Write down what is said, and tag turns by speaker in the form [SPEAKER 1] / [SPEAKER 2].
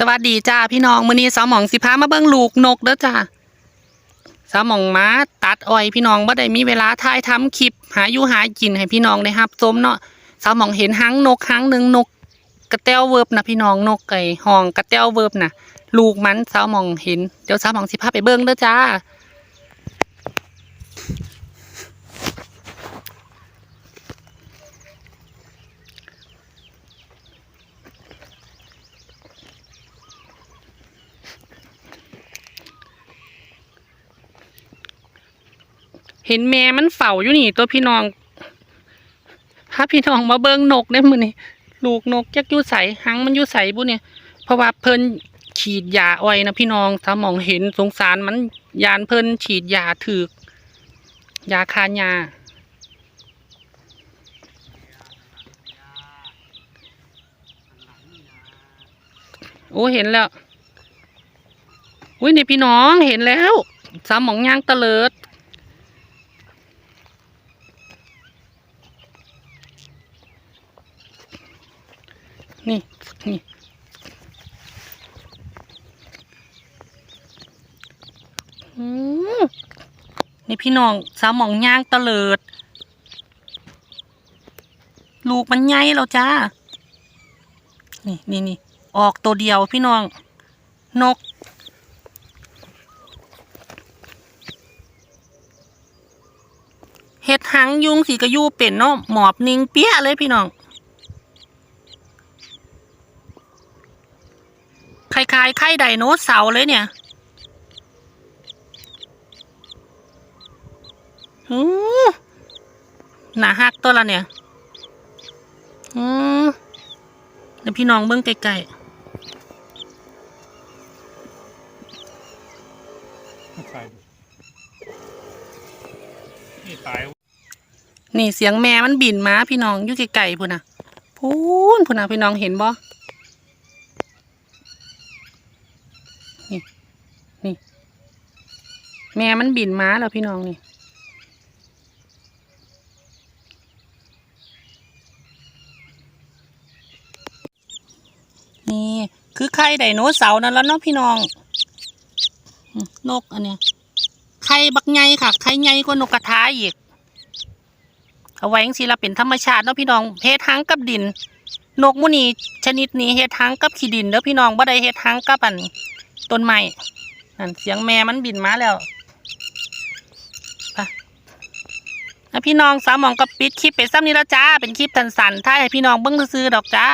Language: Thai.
[SPEAKER 1] สวัสดีจ้าพี่น้องมื้อนี้สาวหมองสิพามาเบิ่งลูกนกเด้อจ้าสาวหมองมาตัดอ้อยพี่น้องบ่ได้มีเวลาถ่ายทำคลิป หาอยู่หากินให้พี่น้องได้รับชมเนาะสาวหมองเห็นหางนกหางหนึ่งนก กระเตวเวิบนะพี่น้องนกไก่ห้องกระเตวเวิบนะลูกมันสาวหมองเห็นเดี๋ยวสาวหมองสิพาไปเบิ่งเด้อจ้า เห็นแม่มันเฝ้าอยู่นี่ ตัวพี่น้องพาพี่น้องมาเบิ่งนกได้มือนี้ลูกนกจักอยู่ใสหางมันอยู่ใสบุเนี่ยเพราะว่าเพิ่นฉีดยาอ้อยนะพี่น้องถ้ามองเห็นสงสารมันยานเพิ่นฉีดยาถึกยาคายาโอ้เห็นแล้วอุ้ยนี่พี่น้องเห็นแล้วสามหมองย่างตะเลิด นี่นี่นี่พี่น้องสาวหมองย่างตะเลิด ลูกมันใหญ่แล้วจ้า นี่นี่นี่ออกตัวเดียวพี่น้อง นก เห็ดหางยุงสีกระยูเป็นเนาะหมอบนิ่งเปี้ยเลยพี่น้อง คล้ายๆไข่ไดโนเสาร์เลยเนี่ยอือหนาหักตัวละเนี่ยอือเดี๋ยวพี่น้องเบิ้งไกล
[SPEAKER 2] ใช่นี่ตาย
[SPEAKER 1] ๆนี่เสียงแม่มันบินมาพี่น้องอยู่ไกลๆพุ่นนะพูนพุ่นนะพี่น้องเห็นบ่นี่ นี่ แม่มันบินม้าแล้วพี่น้องนี่นี่คือไข่ไดโนเสาร์นั่นแล้วเนาะพี่น้อง นกอันเนี้ยไข่บักใหญ่ค่ะไข่ใหญ่กว่านกกระทาอีกเอาไว้จังสิละเป็นธรรมชาติเนาะพี่น้องเฮ็ดหางกับดิน นกมูนี่ชนิดนี้เฮ็ดหางกับขี้ดินเด้อพี่น้องบ่ได้เฮ็ดหางกับอันต้นไม้นั่นเสียงแม่มันบินมาแล้วไปแล้ว พี่น้องสาวหมองกับปิดคลิปไปซ้ำนี้แล้วจ้า เป็นคลิปสั้นๆถ่ายให้พี่น้องเบิ้งซื้อดอกจ้า